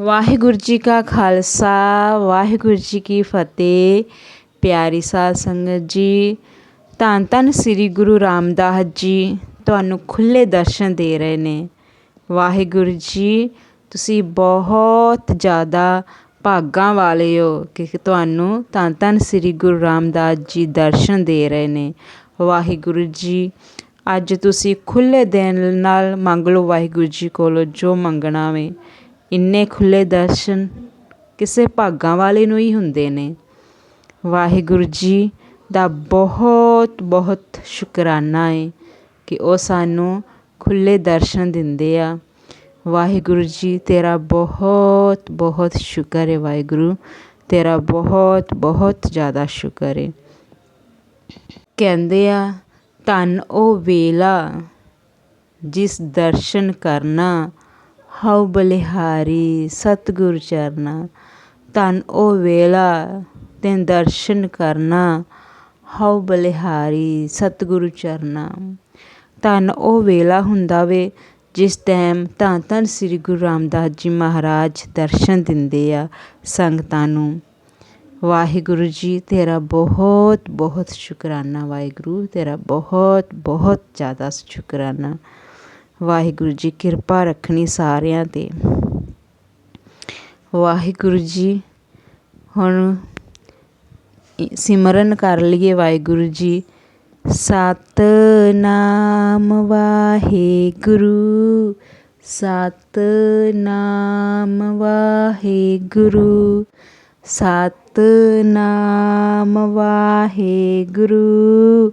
ਵਾਹਿਗੁਰੂ ਜੀ ਕਾ ਖਾਲਸਾ, ਵਾਹਿਗੁਰੂ ਜੀ ਕੀ ਫਤਿਹ। ਪਿਆਰੀ ਸਾਧ ਸੰਗਤ ਜੀ, ਧੰਨ ਧੰਨ ਸ੍ਰੀ ਗੁਰੂ ਰਾਮਦਾਸ ਜੀ, ਤੁਹਾਨੂੰ ਖੁੱਲੇ ਦਰਸ਼ਨ ਦੇ ਰਹੇ ਨੇ। ਵਾਹਿਗੁਰੂ ਜੀ, ਤੁਸੀਂ ਬਹੁਤ ਜ਼ਿਆਦਾ ਭਾਗਾਂ ਵਾਲੇ ਹੋ ਕਿ ਤੁਹਾਨੂੰ ਧੰਨ ਧੰਨ ਸ੍ਰੀ ਗੁਰੂ ਰਾਮਦਾਸ ਜੀ ਦਰਸ਼ਨ ਦੇ ਰਹੇ ਨੇ। ਵਾਹਿਗੁਰੂ ਜੀ, ਅੱਜ ਤੁਸੀਂ ਖੁੱਲੇ ਦਿਲ ਨਾਲ ਮੰਗ ਲਓ ਵਾਹਿਗੁਰੂ ਜੀ ਕੋਲੋਂ ਜੋ ਮੰਗਣਾ ਵੇ। ਇੰਨੇ ਖੁੱਲ੍ਹੇ ਦਰਸ਼ਨ ਕਿਸੇ ਭਾਗਾਂ ਵਾਲੇ ਨੂੰ ਹੀ ਹੁੰਦੇ ਨੇ। ਵਾਹਿਗੁਰੂ ਜੀ ਦਾ ਬਹੁਤ ਬਹੁਤ ਸ਼ੁਕਰਾਨਾ ਹੈ ਕਿ ਉਹ ਸਾਨੂੰ ਖੁੱਲ੍ਹੇ ਦਰਸ਼ਨ ਦਿੰਦੇ ਆ। ਵਾਹਿਗੁਰੂ ਜੀ, ਤੇਰਾ ਬਹੁਤ ਬਹੁਤ ਸ਼ੁਕਰ ਹੈ ਵਾਹਿਗੁਰੂ। ਤੇਰਾ ਬਹੁਤ ਬਹੁਤ ਜ਼ਿਆਦਾ ਸ਼ੁਕਰ ਹੈ ਕਹਿੰਦੇ ਆ, ਧੰਨ ਉਹ ਵੇਲਾ ਜਿਸ ਦਰਸ਼ਨ ਕਰਨਾ ਹਉ ਬਲਿਹਾਰੀ ਸਤਿਗੁਰ ਚਰਨਾ, ਧੰਨ ਉਹ ਵੇਲਾ ਤੈਨ ਦਰਸ਼ਨ ਕਰਨਾ, ਹਉ ਬਲਿਹਾਰੀ ਸਤਿਗੁਰੂ ਚਰਨਾ। ਧੰਨ ਉਹ ਵੇਲਾ ਹੁੰਦਾ ਵੇ ਜਿਸ ਟਾਈਮ ਧੰਨ ਧੰਨ ਸ੍ਰੀ ਗੁਰੂ ਰਾਮਦਾਸ ਜੀ ਮਹਾਰਾਜ ਦਰਸ਼ਨ ਦਿੰਦੇ ਆ ਸੰਗਤਾਂ ਨੂੰ। ਵਾਹਿਗੁਰੂ ਜੀ, ਤੇਰਾ ਬਹੁਤ ਬਹੁਤ ਸ਼ੁਕਰਾਨਾ, ਵਾਹਿਗੁਰੂ ਤੇਰਾ ਬਹੁਤ ਬਹੁਤ ਜ਼ਿਆਦਾ ਸ਼ੁਕਰਾਨਾ। ਵਾਹਿਗੁਰੂ ਜੀ, ਕਿਰਪਾ ਰੱਖਣੀ ਸਾਰਿਆਂ ਤੇ। ਵਾਹਿਗੁਰੂ ਜੀ, ਹੁਣ ਸਿਮਰਨ ਕਰ ਲਈਏ ਵਾਹਿਗੁਰੂ ਜੀ। ਸਤ ਸਤਨਾਮ ਵਾਹਿਗੁਰੂ ਸਤਨਾਮ ਵਾਹਿਗੁਰੂ ਸਤਨਾਮ ਵਾਹਿਗੁਰੂ।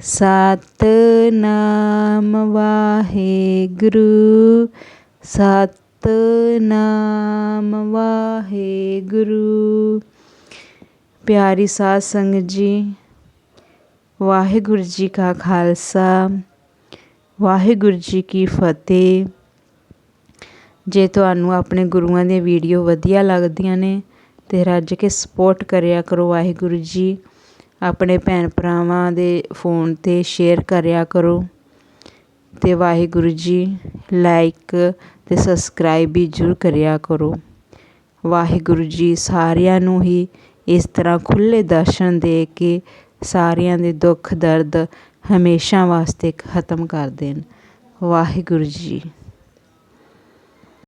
ਸਤਨਾਮ ਵਾਹਿਗੁਰੂ ਸਤਨਾਮ ਵਾਹਿਗੁਰੂ। ਪਿਆਰੀ ਸਾਧ ਸੰਗਤ ਜੀ, ਵਾਹਿਗੁਰੂ ਜੀ ਕਾ ਖਾਲਸਾ, ਵਾਹਿਗੁਰੂ ਜੀ ਕੀ ਫਤਿਹ। ਜੇ ਤੁਹਾਨੂੰ ਆਪਣੇ ਗੁਰੂਆਂ ਦੀਆਂ ਵੀਡੀਓ ਵਧੀਆ ਲੱਗਦੀਆਂ ਨੇ, ਤੇ ਰੱਜ ਕੇ ਸਪੋਰਟ ਕਰਿਆ ਕਰੋ ਵਾਹਿਗੁਰੂ ਜੀ। ਆਪਣੇ ਭੈਣ ਭਰਾਵਾਂ ਦੇ ਫੋਨ ਤੇ ਸ਼ੇਅਰ ਕਰਿਆ ਕਰੋ ਅਤੇ ਵਾਹਿਗੁਰੂ ਜੀ ਲਾਈਕ ਅਤੇ ਸਬਸਕ੍ਰਾਈਬ ਵੀ ਜ਼ਰੂਰ ਕਰਿਆ ਕਰੋ। ਵਾਹਿਗੁਰੂ ਜੀ ਸਾਰਿਆਂ ਨੂੰ ਹੀ ਇਸ ਤਰ੍ਹਾਂ ਖੁੱਲ੍ਹੇ ਦਰਸ਼ਨ ਦੇ ਕੇ ਸਾਰਿਆਂ ਦੇ ਦੁੱਖ ਦਰਦ ਹਮੇਸ਼ਾ ਵਾਸਤੇ ਖਤਮ ਕਰ ਦੇਣ। ਵਾਹਿਗੁਰੂ ਜੀ।